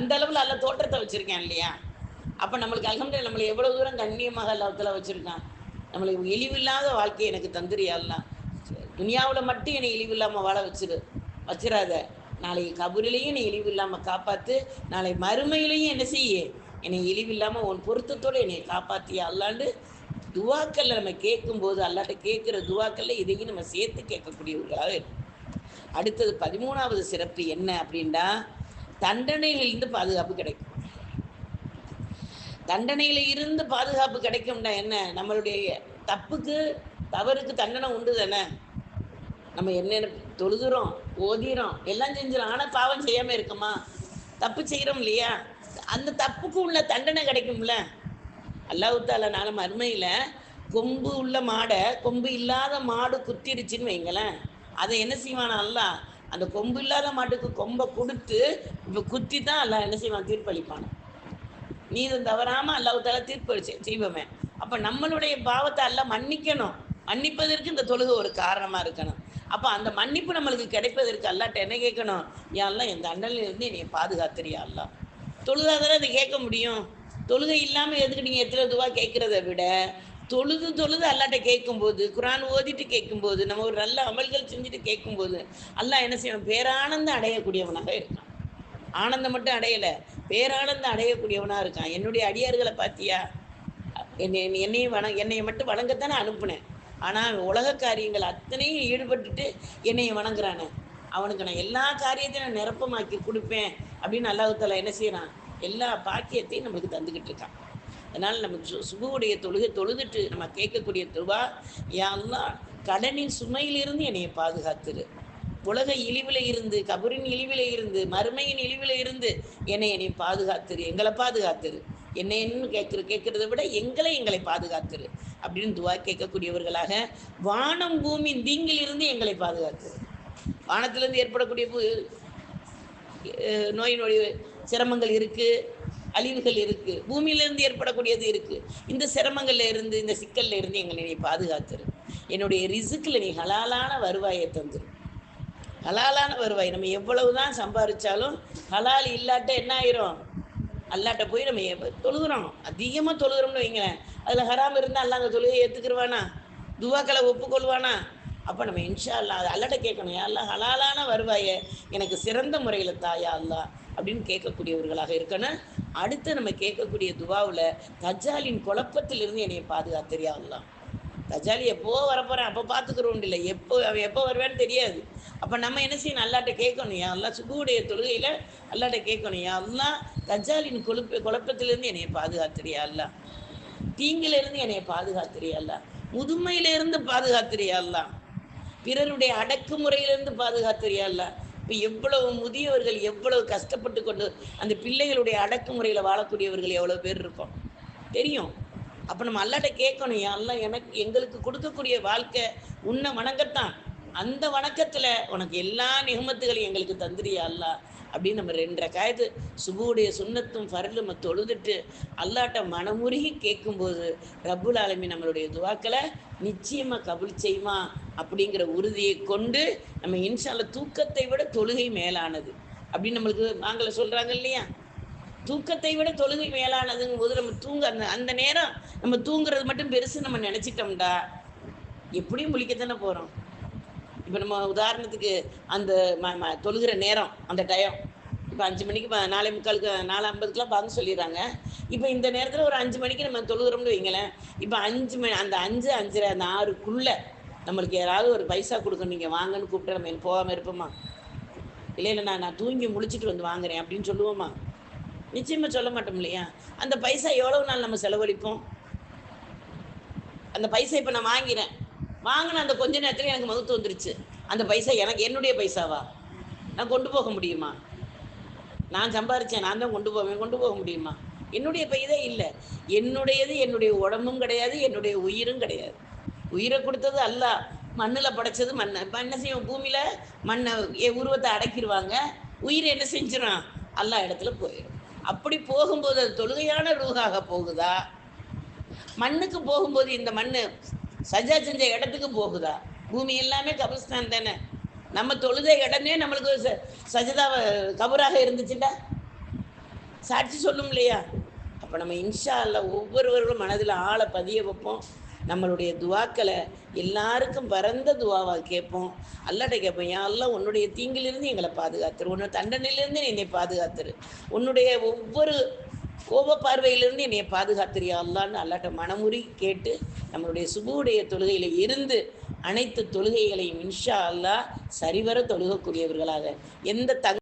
அந்த அளவில் அல்ல தோற்றத்தை வச்சுருக்கேன் இல்லையா? அப்போ நம்மளுக்கு அலமதுல நம்மளை எவ்வளோ தூரம் கண்ணியமாக அல்லாத்தில் வச்சுருக்கான்? நம்மளை இழிவில்லாத வாழ்க்கையை எனக்கு தந்துரியாலாம் துனியாவில் மட்டும் என்னை இழிவில்லாமல் வாழ வச்சிரு வச்சிடாத நாளைக்கு கபூரிலையும் என்னை இழிவில்லாமல் காப்பாற்று நாளை மறுமையிலையும் என்ன செய்ய? என்னை இழிவில்லாமல் உன் பொருத்தத்தோடு என்னை காப்பாற்றியா அல்லாண்டு துவாக்கல்ல நம்ம கேட்கும்போது அல்லாட்ட கேட்குற துவாக்கல்ல இதையும் நம்ம சேர்த்து கேட்கக்கூடியவர்களாக இருக்கும் அடுத்தது பதிமூணாவது சிறப்பு என்ன அப்படின்னா தண்டனையிலிருந்து பாதுகாப்பு கிடைக்கும். தண்டனையில இருந்து பாதுகாப்பு கிடைக்கும்னா என்ன? நம்மளுடைய தப்புக்கு தவறுக்கு தண்டனை உண்டு தானே? நம்ம என்னென்ன தொழுதுறோம் ஓதிறோம் எல்லாம் செஞ்சிடும் ஆனால் பாவம் செய்யாமல் இருக்குமா? தப்பு செய்கிறோம் இல்லையா? அந்த தப்புக்கு உள்ள தண்டனை கிடைக்கும்ல. அல்லாஹால நாளை மறுமையில் கொம்பு உள்ள மாடை கொம்பு இல்லாத மாடு குத்திருச்சுன்னு வைங்களேன். அதை என்ன செய்வானா அல்லா அந்த கொம்பு இல்லாத மாட்டுக்கு கொம்பை கொடுத்து இப்போ குத்தி தான் எல்லாம் என்ன செய்வான்? தீர்ப்பளிப்பான். நீதம் தவறாமல் அல்லாவுத்தால தீர்ப்பு செய்வமே செய்வோமே அப்போ நம்மளுடைய பாவத்தை எல்லாம் மன்னிக்கணும். மன்னிப்பதற்கு இந்த தொழுகை ஒரு காரணமாக இருக்கணும். அப்போ அந்த மன்னிப்பு நம்மளுக்கு கிடைப்பதற்கு அல்லாட்ட என்ன கேட்கணும்? யாரெல்லாம் என் தண்டனையில இருந்து என்னை பாதுகாத்துறியா அல்லா தொழுதாதானே அதை கேட்க முடியும். தொழுகை இல்லாமல் எதுக்கு நீங்கள் எத்தனை துவா கேட்குறத விட தொழுது தொழுது அல்லாட்ட கேட்கும்போது குரான் ஓதிட்டு கேட்கும்போது நம்ம ஒரு நல்ல அமல்கள் செஞ்சுட்டு கேட்கும்போது அல்லாஹ் என்ன செய்யணும்? பேரானந்தம் அடையக்கூடியவனாக இருக்கான். ஆனந்தம் மட்டும் அடையலை பேரானந்தம் அடையக்கூடியவனாக இருக்கான். என்னுடைய அடியார்களை பார்த்தியா என்னை என்னையும் வண என்னையை மட்டும் வணங்கத்தானே அனுப்புனேன். ஆனால் உலக காரியங்கள் அத்தனையும் ஈடுபட்டுட்டு என்னையை வணங்குறானே. அவனுக்கு நான் எல்லா காரியத்தையும் நான் நிரப்பமாக்கி கொடுப்பேன் அப்படின்னு அல்லாஹால என்ன செய்கிறான் எல்லா பாக்கியத்தையும் நம்மளுக்கு தந்துக்கிட்டு இருக்கான். அதனால் நம்ம சு சுபுவுடைய தொழுகை தொழுதுட்டு நம்ம கேட்கக்கூடிய துவா யா கடனின் சுமையிலிருந்து என்னையை பாதுகாத்துரு. உலக இழிவில் இருந்து கபரின் இழிவில் இருந்து மறுமையின் இழிவில் இருந்து என்னை என்னை பாதுகாத்துரு எங்களை பாதுகாத்துரு. என்னை கேட்குற கேட்குறத விட எங்களை எங்களை பாதுகாத்துரு. அப்படின்னு துவா கேட்கக்கூடியவர்களாக வானம் பூமியின் தீங்கில் இருந்து எங்களை பாதுகாத்துரு. வானத்திலிருந்து ஏற்படக்கூடிய பு- நோய் நொடி சிரமங்கள் இருக்குது அழிவுகள் இருக்கு. பூமியிலிருந்து ஏற்படக்கூடியது இருக்கு. இந்த சிரமங்கள்ல இருந்து இந்த சிக்கல்ல இருந்து எங்களை நீ பாதுகாத்துரு. என்னுடைய ரிசுக்கில் நீ ஹலாலான வருவாயை தந்துரு. ஹலாலான வருவாய். நம்ம எவ்வளவுதான் சம்பாதிச்சாலும் ஹலால் இல்லாட்ட என்ன ஆயிரும்? அல்லாட்ட போய் நம்ம தொழுகிறோம். அதிகமாக தொழுகிறோம்னு வைங்களேன். அதில் ஹராம் இருந்தால் அல்ல அந்த தொழுகை ஏற்றுக்கிருவானா துவாக்களை ஒப்புக்கொள்வானா? அப்போ நம்ம இன்ஷா அல்லா அது அல்லாட்ட கேட்கணும் யா அல்லாஹ் ஹலாலான வருவாயை எனக்கு சிறந்த முறையில் தாயா அல்லா அப்படின்னு கேட்கக்கூடியவர்களாக இருக்கணும். அடுத்து நம்ம கேட்கக்கூடிய துவாவில் தஜாலின் குழப்பத்திலிருந்து என்னை பாதுகாத்தறியா தஜாலி எப்போ வரப்போகிறேன் அப்போ பார்த்துக்கிறோம் இல்லை. எப்போ அவன் எப்போ வருவேன்னு தெரியாது. அப்போ நம்ம என்ன செய்யணும்? அல்லாட்ட கேட்கணும். யா அல்லா சுகுடைய தொழுகையில் அல்லாட்ட கேட்கணும். யா அல்லா தஜாலின் கொழுப்பு குழப்பத்திலிருந்து என்னை பாதுகாத்துறியா அல்லா தீங்கிலிருந்து என்னை பாதுகாத்துறியா அல்லா முதுமையிலிருந்து பாதுகாத்துறியா அல்லா பிறருடைய அடக்குமுறையிலிருந்து பாதுகாத்துறியா அல்லா இப்போ எவ்வளவு முதியவர்கள் எவ்வளவு கஷ்டப்பட்டு கொண்டு அந்த பிள்ளைகளுடைய அடக்குமுறையில் வாழக்கூடியவர்கள் எவ்வளோ பேர் இருக்கோம். தெரியும். அப்போ நம்ம அல்லாட்ட கேட்கணும் எல்லாம் எனக்கு எங்களுக்கு கொடுக்கக்கூடிய வாழ்க்கை உன்னை வணங்கத்தான். அந்த வணக்கத்தில் உனக்கு எல்லா நிகமத்துகளையும் எங்களுக்கு தந்துரியா அல்லா. அப்படின்னு நம்ம ரெண்டரை காயத்து சுபுவுடைய சுண்ணத்தும் ஃபரலும் தொழுதுட்டு அல்லாட்ட மனமுருகி கேட்கும்போது ரப்புல் ஆலமி நம்மளுடைய துவாக்களை நிச்சயமாக கபுல் செய்வான். அப்படிங்கிற உறுதியை கொண்டு நம்ம இன்ஷால்ல தூக்கத்தை விட தொழுகை மேலானது. அப்படின்னு நம்மளுக்கு ஆங்கில சொல்கிறாங்க இல்லையா? தூக்கத்தை விட தொழுகை மேலானதுங்கும் போது நம்ம தூங்க அந்த அந்த நேரம் நம்ம தூங்குறது மட்டும் பெருசு நம்ம நினச்சிட்டோம்டா. எப்படியும் முழிக்கத்தானே போகிறோம் இப்போ நம்ம உதாரணத்துக்கு அந்த ம தொழுகிற நேரம் அந்த டயம் இப்போ அஞ்சு மணிக்கு நாலே முக்காலுக்கு நாலு ஐம்பதுக்குலாம் பார்த்து சொல்லிடுறாங்க. இப்போ இந்த நேரத்தில் ஒரு அஞ்சு மணிக்கு நம்ம தொழுகிறோம்னு வைங்களேன். இப்போ அஞ்சு மணி அந்த அஞ்சு அஞ்சரை அந்த ஆறுக்குள்ளே நம்மளுக்கு யாராவது ஒரு பைசா கொடுக்கணும் நீங்கள் வாங்கன்னு கூப்பிட்டு நம்ம போகாமல் இருப்போமா? இல்லை இல்லை நான் நான் தூங்கி முழிச்சிட்டு வந்து வாங்குறேன் அப்படின்னு சொல்லுவோமா? நிச்சயமாக சொல்ல மாட்டோம் இல்லையா? அந்த பைசா எவ்வளவு நாள் நம்ம செலவழிப்போம்? அந்த பைசா இப்போ நான் வாங்கிறேன் வாங்கின அந்த கொஞ்ச நேரத்தில் எனக்கு மகுத்து வந்துருச்சு. அந்த பைசா எனக்கு என்னுடைய பைசாவா? நான் கொண்டு போக முடியுமா? நான் சம்பாரிச்சேன் நான் தான் கொண்டு போவேன் கொண்டு போக முடியுமா? என்னுடைய பைதே இல்லை. என்னுடையது என்னுடைய உடம்பும் கிடையாது என்னுடைய உயிரும் கிடையாது. உயிரை கொடுத்தது அல்ல. மண்ணில் படைச்சது மண்ணை இப்போ என்ன செய்வோம் பூமியில் மண்ணை உருவத்தை அடக்கிடுவாங்க உயிர் என்ன செஞ்சிடும் எல்லா இடத்துல போயிடும் அப்படி போகும்போது அது தொழுகையான ரூகாக போகுதா? மண்ணுக்கு போகும்போது இந்த மண் சஜா செஞ்ச இடத்துக்கு போகுதா? பூமி எல்லாமே கபிஸ்தான் தானே. நம்ம தொழுத இடமே நம்மளுக்கு ச- சஜிதாவ கபராக இருந்துச்சுல்ல? சாட்சி சொல்லும் இல்லையா? அப்போ நம்ம இன்ஷா அல்ல ஒவ்வொருவர்களும் மனதில் ஆளை பதிய வைப்போம். நம்மளுடைய துவாக்களை எல்லாருக்கும் பரந்த துவாவாக கேட்போம். அல்லாட்ட கேட்போம் யா அல்லா உன்னுடைய தீங்கிலிருந்து எங்களை பாதுகாத்துரு. உன்னோட தண்டனையிலிருந்து என்னை பாதுகாத்துரு. உன்னுடைய ஒவ்வொரு கோப பார்வையிலிருந்து என்னை பாதுகாத்துறியா அல்லான்னு அல்லாட்ட மனமுறி கேட்டு நம்மளுடைய சுபுடைய தொழுகையில் இருந்து அனைத்து தொழுகைகளையும் இன்ஷா அல்லா சரிவர தொழுகக்கூடியவர்களாக. எந்த தங்க